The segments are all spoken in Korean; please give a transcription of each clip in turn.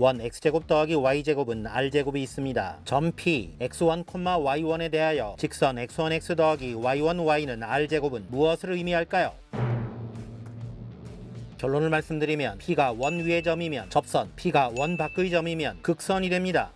원 x제곱 더하기 y제곱은 r제곱이 있습니다. 점 P x1, y1에 대하여 직선 x1x 더하기 y1, y는 r제곱은 무엇을 의미할까요? 결론을 말씀드리면 P가 원 위의 점이면 접선, P가 원 밖의 점이면 극선이 됩니다.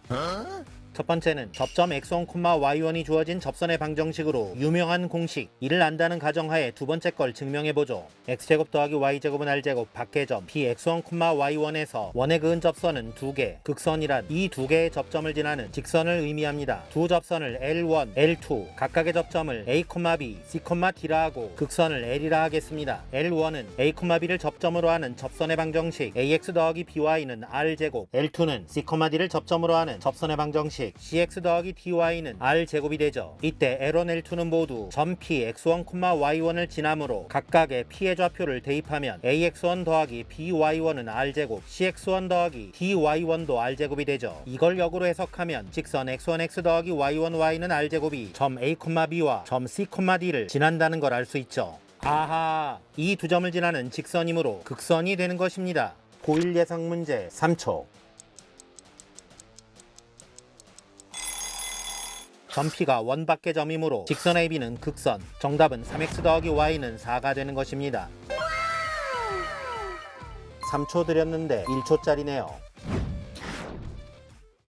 첫 번째는 접점 x1, y1이 주어진 접선의 방정식으로 유명한 공식 이를 안다는 가정하에 두 번째 걸 증명해보죠. x제곱 더하기 y제곱은 r제곱 밖의 점 px1, y1에서 원에 그은 접선은 두 개, 극선이란 이 두 개의 접점을 지나는 직선을 의미합니다. 두 접선을 L1, L2 각각의 접점을 a, b, c, d라 하고 극선을 L이라 하겠습니다. L1은 a, b를 접점으로 하는 접선의 방정식 ax 더하기 by는 r제곱 L2는 c, d를 접점으로 하는 접선의 방정식 cx 더하기 dy는 r제곱이 되죠. 이때 L1, L2는 모두 점 p x1, y1을 지나므로 각각의 p의 좌표를 대입하면 ax1 더하기 by1은 r제곱 cx1 더하기 dy1도 r제곱이 되죠. 이걸 역으로 해석하면 직선 x1x 더하기 y1, y는 r제곱이 점 a, b와 점 c, d를 지난다는 걸 알 수 있죠. 아하, 이 두 점을 지나는 직선이므로 극선이 되는 것입니다. 고1 예상 문제 3초. 점피가 원 밖의 점이므로 직선 AB는 극선. 정답은 3x 더하기 y는 4가 되는 것입니다. 3초 드렸는데 1초짜리네요.